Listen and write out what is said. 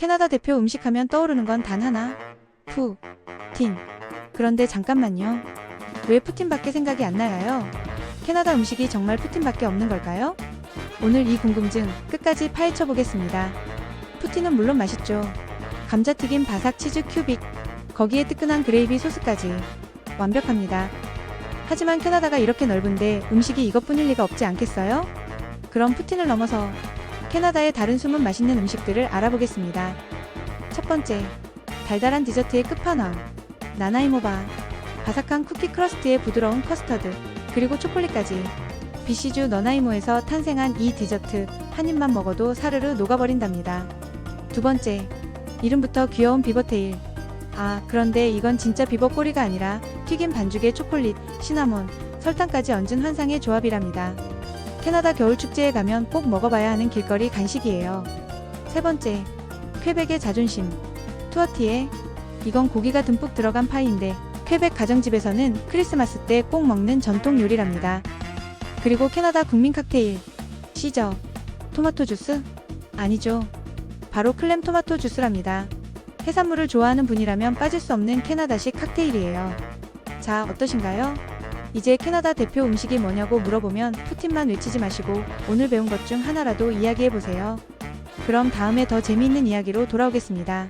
캐나다 대표 음식 하면 떠오르는 건 단 하나. 푸틴. 그런데 잠깐만요. 왜 푸틴밖에 생각이 안 나요? 캐나다 음식이 정말 푸틴밖에 없는 걸까요? 오늘 이 궁금증 끝까지 파헤쳐 보겠습니다. 푸틴은 물론 맛있죠. 감자튀김 바삭 치즈 큐빅. 거기에 뜨끈한 그레이비 소스까지. 완벽합니다. 하지만 캐나다가 이렇게 넓은데 음식이 이것뿐일 리가 없지 않겠어요? 그럼 푸틴을 넘어서 캐나다의 다른 숨은 맛있는 음식들을 알아보겠습니다. 첫 번째, 달달한 디저트의 끝판왕, 나나이모바, 바삭한 쿠키 크러스트에 부드러운 커스터드, 그리고 초콜릿까지. 비시주 너나이모에서 탄생한 이 디저트 한 입만 먹어도 사르르 녹아버린답니다. 두 번째, 이름부터 귀여운 비버테일. 아, 그런데 이건 진짜 비버 꼬리가 아니라 튀김 반죽에 초콜릿, 시나몬, 설탕까지 얹은 환상의 조합이랍니다. 캐나다 겨울 축제에 가면 꼭 먹어봐야 하는 길거리 간식이에요. 세 번째, 퀘벡의 자존심. 투어티에 이건 고기가 듬뿍 들어간 파이인데 퀘벡 가정집에서는 크리스마스 때 꼭 먹는 전통 요리랍니다. 그리고 캐나다 국민 칵테일. 시저. 토마토 주스? 아니죠. 바로 클램 토마토 주스랍니다. 해산물을 좋아하는 분이라면 빠질 수 없는 캐나다식 칵테일이에요. 자, 어떠신가요? 이제 캐나다 대표 음식이 뭐냐고 물어보면 푸틴만 외치지 마시고 오늘 배운 것 중 하나라도 이야기해 보세요. 그럼 다음에 더 재미있는 이야기로 돌아오겠습니다.